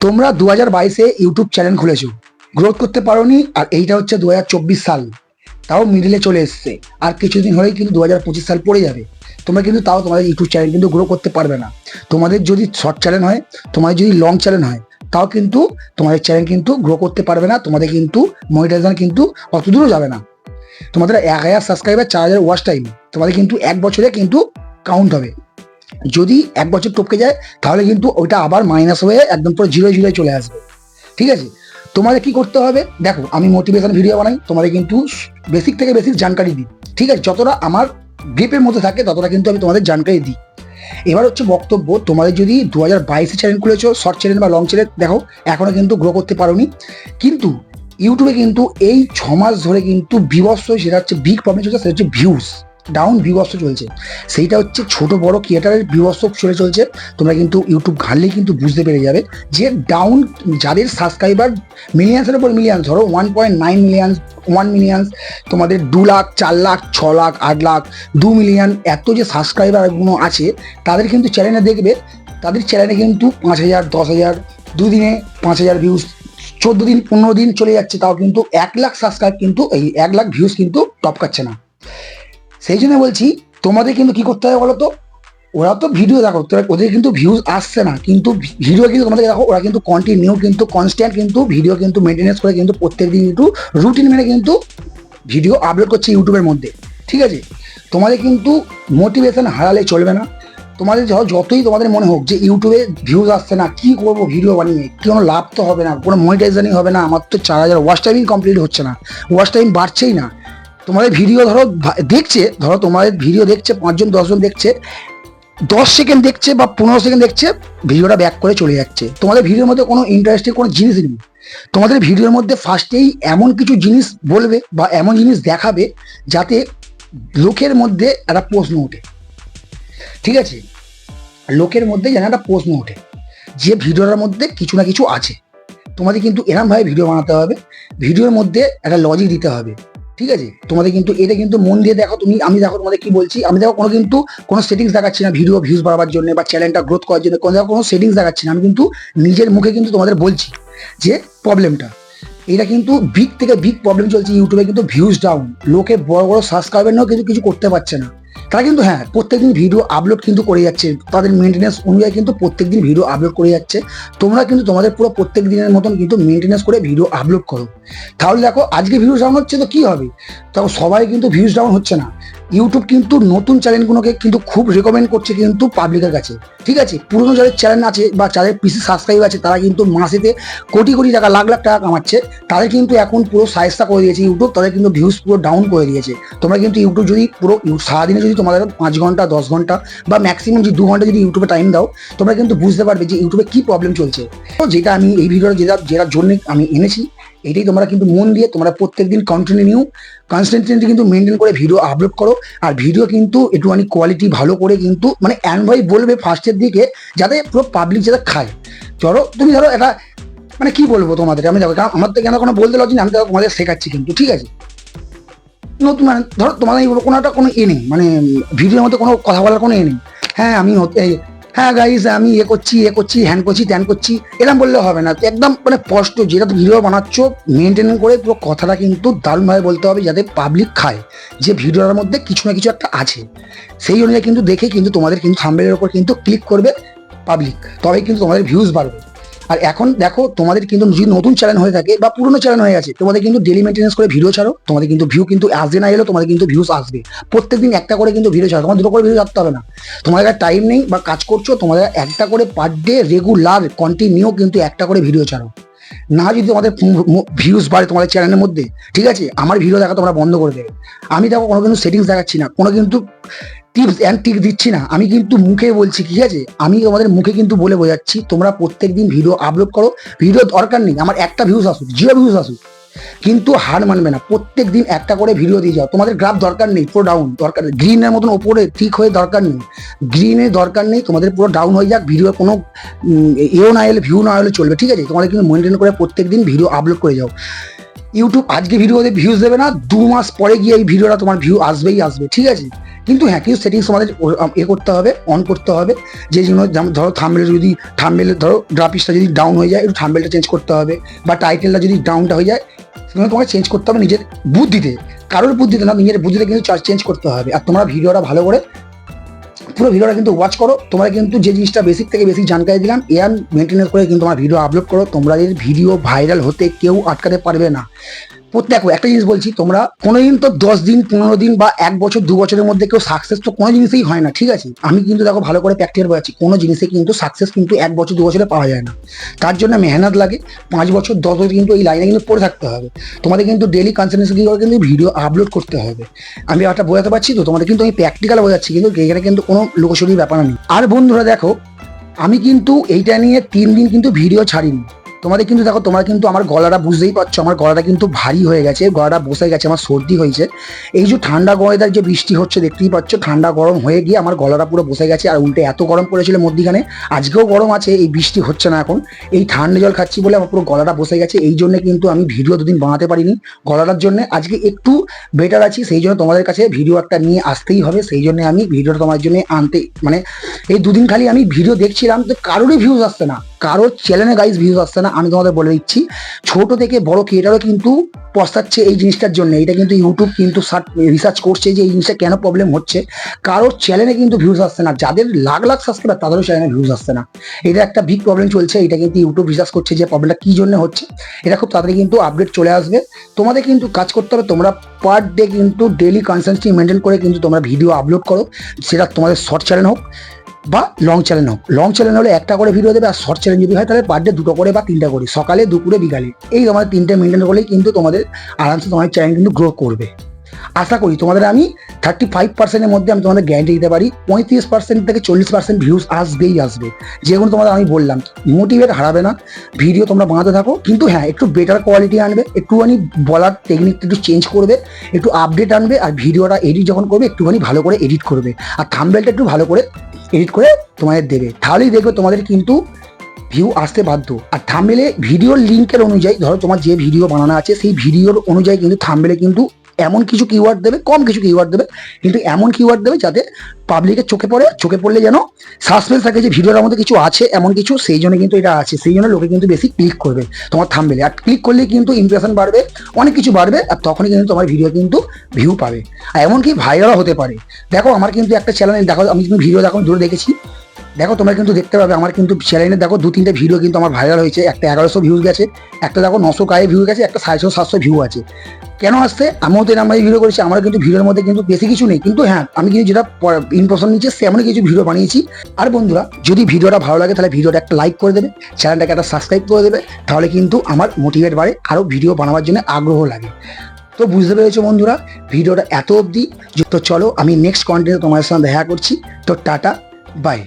তোমরা দু হাজার বাইশে ইউটিউব চ্যানেল খুলেছো। গ্রোথ করতে পারোনি, আর এইটা হচ্ছে দু হাজার চব্বিশ সাল। তাও মিডিলে চলে এসছে। আর কিছুদিন হলেই কিন্তু দু হাজার পঁচিশ সাল পড়ে যাবে। তোমরা কিন্তু তাও তোমাদের ইউটিউব চ্যানেল কিন্তু গ্রো করতে পারবে না। তোমাদের যদি শর্ট চ্যানেল হয়, তোমাদের যদি লং চ্যানেল হয়, তাও কিন্তু তোমাদের চ্যানেল কিন্তু গ্রো করতে পারবে না। তোমাদের কিন্তু মনিটাইজেশন কিন্তু অত দূরও যাবে না। তোমাদের এক হাজার সাবস্ক্রাইবার চার হাজার ওয়াচ টাইম তোমাদের কিন্তু এক বছরে কিন্তু কাউন্ট হবে। যদি এক বছর টপকে যায়, তাহলে কিন্তু ওইটা আবার মাইনাস হয়ে একদম পুরো জিরো জিরোয় চলে আসবে। ঠিক আছে? তোমাদের কি করতে হবে? দেখো, আমি মোটিভেশন ভিডিও বানাই, তোমাদের কিন্তু বেসিক থেকে বেসিক জানকারি দিই। ঠিক আছে? যতটা আমার গ্রিপের মধ্যে থাকে, ততটা কিন্তু আমি তোমাদের জানকারি দিই। এবার হচ্ছে বক্তব্য, তোমাদের যদি দু হাজার বাইশে চ্যানেল খুলেছো শর্ট চ্যানেল বা লং চ্যানেল দেখো, এখনও কিন্তু গ্রো করতে পারোনি। কিন্তু ইউটিউবে কিন্তু এই ছ মাস ধরে কিন্তু বিবস্ত সেটা হচ্ছে বিগ প্রবলেম সেটা হচ্ছে ভিউজ ডাউন বিবস্ত চলছে। সেইটা হচ্ছে ছোট বড় ক্রিয়েটারের বিবস্ত চলে চলছে। তোমরা কিন্তু ইউটিউব ঘাটলেই কিন্তু বুঝতে পেরে যাবে যে ডাউন যাদের সাবস্ক্রাইবার মিলিয়ন্সের উপর মিলিয়ন্স ধরো one point nine millions one millions তোমাদের দু লাখ, চার লাখ, ছ লাখ, আট লাখ, দু মিলিয়ন এত যে সাবস্ক্রাইবারগুলো আছে, তাদের কিন্তু চ্যানেলে দেখবে, তাদের চ্যানেলে কিন্তু পাঁচ হাজার, দশ হাজার, দুদিনে পাঁচ হাজার ভিউজ চোদ্দ দিন, পনেরো দিন চলে যাচ্ছে, তাও কিন্তু এক লাখ সাবস্ক্রাইব কিন্তু এই এক লাখ ভিউজ কিন্তু টপকাচ্ছে না। সেই জন্য বলছি, তোমাদের কিন্তু কি করতে হবে বলো তো ওরা তো ভিডিও দেখো ওদের কিন্তু ভিউজ আসছে না, কিন্তু ভিডিও কিন্তু তোমাদের দেখো, ওরা কিন্তু কন্টিনিউ কিন্তু কনস্ট্যান্ট কিন্তু ভিডিও কিন্তু মেনটেনেন্স করে কিন্তু প্রত্যেক দিন কিন্তু রুটিন মেনে কিন্তু ভিডিও আপলোড করছে ইউটিউবের মধ্যে, ঠিক আছে? তোমাদের কিন্তু মোটিভেশন হারালে চলবে না। তোমাদের যতই তোমাদের মনে হোক যে ইউটিউবে ভিউজ আসছে না, কি করব ভিডিও বানিয়ে? কোনো লাভ তো হবে না, কোনো মনিটাইজেশনই হবে না, আমার তো চার হাজার ওয়াচ টাইমিং কমপ্লিট হচ্ছে না ওয়াচ টাইম বাড়ছেই না। তোমাদের ভিডিও ধরো দেখছে, ধরো তোমাদের ভিডিও দেখছে, পাঁচজন, দশজন দেখছে, দশ সেকেন্ড দেখছে বা পনেরো সেকেন্ড দেখছে ভিডিওটা ব্যাক করে চলে যাচ্ছে। তোমাদের ভিডিওর মধ্যে কোনো ইন্টারেস্টিং কোনো জিনিস নেই। তোমাদের ভিডিওর মধ্যে ফার্স্টেই এমন কিছু জিনিস বলবে বা এমন জিনিস দেখাবে যাতে লোকের মধ্যে একটা প্রশ্ন ওঠে। ঠিক আছে? লোকের মধ্যে যেন একটা প্রশ্ন ওঠে। যে ভিডিওটার মধ্যে কিছু না কিছু আছে। তোমাদের কিন্তু এরমভাবে ভিডিও বানাতে হবে। ভিডিওর মধ্যে একটা লজিক দিতে হবে। ঠিক আছে? তোমাদের কিন্তু, এটা কিন্তু মন দিয়ে দেখো তুমি, আমি দেখো তোমাদের কি বলছি, আমি দেখো কোনো কিন্তু, কোনো সেটিংস দেখাচ্ছি না ভিডিও ভিউজ বাড়াবার জন্য বা চ্যানেলটা গ্রোথ করার জন্য, কোনো কোনো সেটিংস দেখাচ্ছি না, আমি কিন্তু নিজের মুখে কিন্তু তোমাদের বলছি যে প্রবলেমটা এটা কিন্তু বিগ থেকে বিগ প্রবলেম চলছে ইউটিউবে কিন্তু ভিউজ ডাউন লোকে বড় বড় সাবস্ক্রাইবার নিয়েও কিন্তু কিছু করতে পারছে না। তারা কিন্তু হ্যাঁ প্রত্যেকদিন ভিডিও আপলোড কিন্তু করে যাচ্ছে, তাদের মেনটেন্যান্স অনুযায়ী কিন্তু প্রত্যেকদিন ভিডিও আপলোড করে যাচ্ছে। তোমরা কিন্তু তোমাদের পুরো প্রত্যেক দিনের মতন কিন্তু মেনটেন্যান্স করে ভিডিও আপলোড করো। তাহলে দেখো, আজকে ভিউজ ডাউন হচ্ছে তো কি হবে? তখন সবাই কিন্তু ভিউজ ডাউন হচ্ছে না। ইউটিউব কিন্তু নতুন চ্যানেলগুলোকে কিন্তু খুব রেকমেন্ড করছে কিন্তু পাবলিকের কাছে। ঠিক আছে? পুরনো যাদের চ্যানেল আছে বা যাদের পিসি সাবস্ক্রাইব আছে, তারা কিন্তু মাসেতে কোটি কোটি টাকা, লাখ লাখ টাকা কামাচ্ছে। তাদের কিন্তু এখন পুরো সাইজটা করে দিয়েছে ইউটিউব তাদের কিন্তু ভিউজ পুরো ডাউন করে দিয়েছে। তোমরা কিন্তু ইউটিউব যদি পুরো সারাদিনে যদি তোমাদের পাঁচ ঘণ্টা, দশ ঘণ্টা বা ম্যাক্সিমাম যদি দু ঘণ্টা যদি ইউটিউবে টাইম দাও, তোমরা কিন্তু বুঝতে পারবে যে ইউটিউবে কি প্রবলেম চলছে। তো যেটা আমি এই ভিডিওটা যেটা, যেটার জন্য আমি এনেছি এটাই তোমরা কিন্তু মন দিয়ে তোমরা প্রত্যেকদিন কন্টিনিউ কনস্ট্যান্টলি কিন্তু মেনটেন করে ভিডিও আপলোড করো। আর ভিডিও কিন্তু একটুখানি কোয়ালিটি ভালো করে কিন্তু মানে অ্যানভাই বলবে ফার্স্টের দিকে যাতে পুরো পাবলিক যাতে খায়। ধরো তুমি ধরো এটা মানে কি বলব তোমাদের? আমি দেখো কারণ আমার তো কেন কোনো বলতে লজ্জা নেই, আমি তোমাদের শেখাচ্ছি কিন্তু ঠিক আছে? নতুন মানে ধরো তোমাদের কোনো একটা কোনো এ নেই মানে ভিডিওর মধ্যে কোনো কথা বলার কোনো এ নেই। হ্যাঁ আমি হ্যাঁ গাইস আমি এ করছি এ করছি হ্যান করছি, ত্যান করছি। এরকম বললে হবে না। একদম মানে স্পষ্ট, যেটা ভিডিও বানাচ্ছ মেনটেন করে পুরো কথাটা কিন্তু দারুণভাবে বলতে হবে যাতে পাবলিক খায়, যে ভিডিওর মধ্যে কিছু না কিছু একটা আছে। সেই অনুযায়ী কিন্তু দেখে কিন্তু তোমাদের কিন্তু থাম্বেলের ওপর কিন্তু ক্লিক করবে পাবলিক তবে কিন্তু তোমাদের ভিউজ বাড়বে। আর এখন দেখো, তোমাদের কিন্তু যদি নতুন চ্যানেল হয়ে থাকে বা পুরনো চ্যানেল হয়ে গেছে, তোমাদের কিন্তু ডেলি মেনটেন্স করে ভিডিও ছাড়ো, তোমাদের কিন্তু ভিউ কিন্তু আসবে না এলেও তোমাদের কিন্তু ভিউস আসবে। প্রত্যেকদিন একটা করে কিন্তু ভিডিও ছাড়ো তোমার দুটো করে ভিডিও ছাড়তে হবে না। তোমাদের টাইম নেই বা কাজ করছ, তোমাদের একটা করে পার ডে রেগুলার কন্টিনিউ কিন্তু একটা করে ভিডিও ছাড়ো। না যদি তোমাদের ভিউজ বাড়ে তোমাদের চ্যানেলের মধ্যে, ঠিক আছে? আমার ভিডিও দেখা তোমরা বন্ধ করে দেবে। আমি দেখো কোনো কিন্তু সেটিংস দেখাচ্ছি না, কোনো কিন্তু টিপস অ্যান্ড টিক দিচ্ছি না। আমি কিন্তু মুখে বলছি, ঠিক আছে? আমি তোমাদের মুখে কিন্তু বলে বোঝাচ্ছি, তোমরা প্রত্যেকদিন ভিডিও আপলোড করো। ভিডিও দরকার নেই, আমার একটা ভিউজ আসুক, জিরো ভিউজ আসুক। কিন্তু হার মানবে না প্রত্যেক দিন একটা করে ভিডিও দিয়ে যাও। তোমাদের গ্রাফ দরকার নেই, পুরো ডাউন দরকার গ্রিনের মতন ওপরে ঠিক হয়ে দরকার নেই। গ্রিনের দরকার নেই, তোমাদের পুরো ডাউন হয়ে যাক ভিডিও কোনো এও না এলে ভিউ না হলে চলবে, ঠিক আছে? তোমাদের কিন্তু মেনটেন করে প্রত্যেক দিন ভিডিও আপলোড করে যাও। ইউটিউব আজকে ভিডিওতে ভিউজ দেবে না, দু মাস পরে গিয়ে এই ভিডিওটা তোমার ভিউ আসবেই আসবে, ঠিক আছে? কিন্তু হ্যাঁ কিছু সেটিংস আমাদের এ করতে হবে অন করতে হবে। যে জন্য ধরো থাম্বেল যদি থাম্বেল ধরো গ্রাফিক্সটা যদি ডাউন হয়ে যায়, একটু থাম্বেলটা চেঞ্জ করতে হবে। বা টাইটেলটা যদি ডাউনটা হয়ে যায় সেগুলো তোমাকে চেঞ্জ করতে হবে নিজের বুদ্ধিতে। কারোর বুদ্ধিতে না, নিজের বুদ্ধিতে কিন্তু চেঞ্জ করতে হবে। আর তোমরা ভিডিওটা ভালো করে, পুরো ভিডিওটা কিন্তু ওয়াচ করো। তোমরা কিন্তু যে জিনিসটা বেসিক থেকে বেসিক জানকারি দিলাম এয়ার মেনটেনেন্স করে কিন্তু তোমার ভিডিও আপলোড করো। তোমাদের ভিডিও ভাইরাল হতে কেউ আটকাতে পারবে না। দেখো, একটা জিনিস বলছি, তোমরা কোনোদিন তো দশ দিন, পনেরো দিন বা এক বছর, দু বছরের মধ্যে কেউ সাকসেস তো কোনো জিনিসেই হয় না, ঠিক আছে? আমি কিন্তু দেখো, ভালো করে প্র্যাকটিক্যাল বোঝাচ্ছি, কোনো জিনিসে কিন্তু সাকসেস কিন্তু এক বছর, দু বছরে পাওয়া যায় না। তার জন্য মেহনত লাগে, পাঁচ বছর, দশ বছর কিন্তু এই লাইনে কিন্তু পড়ে থাকতে হবে। তোমাদের কিন্তু ডেলি কনসেন্ট্রেশন করে কিন্তু ভিডিও আপলোড করতে হবে। আমি একটা বোঝাতে পারছি তো? তোমাদের কিন্তু আমি প্র্যাকটিক্যাল বোঝাচ্ছি, কিন্তু এখানে কিন্তু কোনো লোকসরির ব্যাপার নেই। আর বন্ধুরা দেখো, আমি কিন্তু এইটা নিয়ে তিন দিন কিন্তু ভিডিও ছাড়িনি। তোমাদের কিন্তু দেখো, তোমরা কিন্তু আমার গলাটা বুঝতেই পারছ, আমার গলাটা কিন্তু ভারী হয়ে গেছে, গলাটা বসে গেছে, আমার সর্দি হয়েছে। এই যে ঠান্ডা ওয়েদার যে বৃষ্টি হচ্ছে, দেখতেই পাচ্ছ, ঠান্ডা গরম হয়ে গিয়ে আমার গলাটা পুরো বসে গেছে, আর উল্টে এত গরম পড়েছিল মধ্যিখানে, আজকেও গরম আছে, এই বৃষ্টি হচ্ছে না এখন। এই ঠান্ডা জল খাচ্ছি বলে আমার পুরো গলাটা বসে গেছে, এই জন্য কিন্তু আমি ভিডিও দুদিন বানাতে পারিনি। গলাটার জন্য আজকে একটু বেটার আছি, সেই জন্য তোমাদের কাছে ভিডিও একটা নিয়ে আসতেই হবে, সেই জন্য আমি ভিডিওটা তোমার জন্য আনতে মানে এই দুদিন খালি আমি ভিডিও দেখছিলাম, তো কারোরই ভিউজ আসছে না। কারোর চ্যানেলে গাইজ ভিউজ আসছে না, আমি তোমাদের বলে দিচ্ছি। ছোট থেকে বড় ক্রিয়েটারও কিন্তু পস্তাচ্ছে এই জিনিসটার জন্য। এটা কিন্তু ইউটিউব কিন্তু রিসার্চ করছে যে এই জিনিসটা কেন প্রবলেম হচ্ছে। কারোর চ্যানেলে কিন্তু ভিউজ আসছে না। যাদের লাখ লাখ সাবস্ক্রাইবার তাদেরও চ্যানেলে ভিউজ আসছে না। এটা একটা বিগ প্রবলেম চলছে। এটা কিন্তু ইউটিউব রিসার্চ করছে যে প্রবলেমটা কী জন্য হচ্ছে। এটা খুব তাড়াতাড়ি কিন্তু আপডেট চলে আসবে। তোমাদের কিন্তু কাজ করতে হবে, তোমরা পার ডে কিন্তু ডেলি কনসেন্সি মেনটেন করে কিন্তু তোমরা ভিডিও আপলোড করো। সেটা তোমাদের শর্ট চ্যানেল হোক। বা লং চ্যানেল হোক লং চ্যানেল হলে একটা করে ভিডিও দেবে আর শর্ট চ্যানেল যদি হয় তাহলে পার ডে দুটো করে বা তিনটা করে। সকালে, দুপুরে, বিকালে। এই তোমাদের তিনটে মেনটেন করলেই কিন্তু তোমাদের আরামসে তোমাদের চ্যানেল কিন্তু গ্রো করবে। আশা করি তোমাদের আমি থার্টি ফাইভ পার্সেন্টের মধ্যে আমি তোমাদের গ্যারান্টি দিতে পারি। পঁয়ত্রিশ পার্সেন্ট থেকে চল্লিশ পার্সেন্ট ভিউজ আসবেই আসবে। যেগুলো তোমাদের আমি বললাম মোটিভেট হারাবে না। ভিডিও তোমরা বানাতে থাকো। কিন্তু হ্যাঁ একটু বেটার কোয়ালিটি আনবে। একটুখানি বলার টেকনিকটা একটু চেঞ্জ করবে। একটু আপডেট আনবে। আর ভিডিওটা এডিট যখন করবে, একটুখানি ভালো করে এডিট করবে। আর থাম্বেলটা একটু ভালো করে এডিট করে তোমাদের দেবে। তাহলেই দেখবে তোমাদের কিন্তু ভিউ আসতে বাধ্য। আর থামবেলে ভিডিওর লিঙ্কের অনুযায়ী, ধরো তোমার যে ভিডিও বানানো আছে, সেই ভিডিওর অনুযায়ী কিন্তু থামবেলে কিন্তু এমন কিছু কিওয়ার্ড দেবে, কম কিছু কিওয়ার্ড দেবে, কিন্তু এমন কিওয়ার্ড দেবে যাতে পাবলিকের চোখে পড়ে, চোখে পড়লে যেন সাসপেন্স থাকে যে ভিডিওর মধ্যে কিছু আছে, এমন কিছু, সেই জন্য কিন্তু এটা আছে, সেই জন্য লোকে কিন্তু বেশি ক্লিক করবে তোমার থাম্বেলে আর ক্লিক করলে কিন্তু ইমপ্রেশন বাড়বে, অনেক কিছু বাড়বে, আর তখনই কিন্তু তোমার ভিডিও কিন্তু ভিউ পাবে। আর এমনকি ভাইরালও হতে পারে। দেখো, আমার কিন্তু একটা চ্যানেল দেখো, আমি কিন্তু ভিডিও দেখো দূরে দেখেছি। দেখো, তোমরা কিন্তু দেখতে পাবে, আমার কিন্তু চ্যানেলে দেখো দু তিনটে ভিডিও কিন্তু আমার ভাইরাল হয়েছে। একটা এগারোশো ভিউজ গেছে, একটা দেখো, নশো কায়ে ভিউ গেছে, একটা সাতশো সাতশো ভিউ আছে। কেন আসছে? আমিও তো এরকম ভিডিও করেছি, আমার কিন্তু ভিডিওর মধ্যে কিন্তু বেশি কিছু নেই। কিন্তু হ্যাঁ আমি কিন্তু যেটা ইনফরমেশন নিচ্ছি সেমনই কিছু ভিডিও বানিয়েছি। আর বন্ধুরা, যদি ভিডিওটা ভালো লাগে, তাহলে ভিডিওটা একটা লাইক করে দেবে চ্যানেলটাকে একটা সাবস্ক্রাইব করে দেবে, তাহলে কিন্তু আমার মোটিভেট বাড়ে আরও ভিডিও বানাবার জন্য আগ্রহ লাগে। তো বুঝতে পেরেছ বন্ধুরা, ভিডিওটা এত অবধি। তো চলো, আমি নেক্সট কন্টেন্টে তোমাদের সঙ্গে দেখা করছি। তো টাটা বাই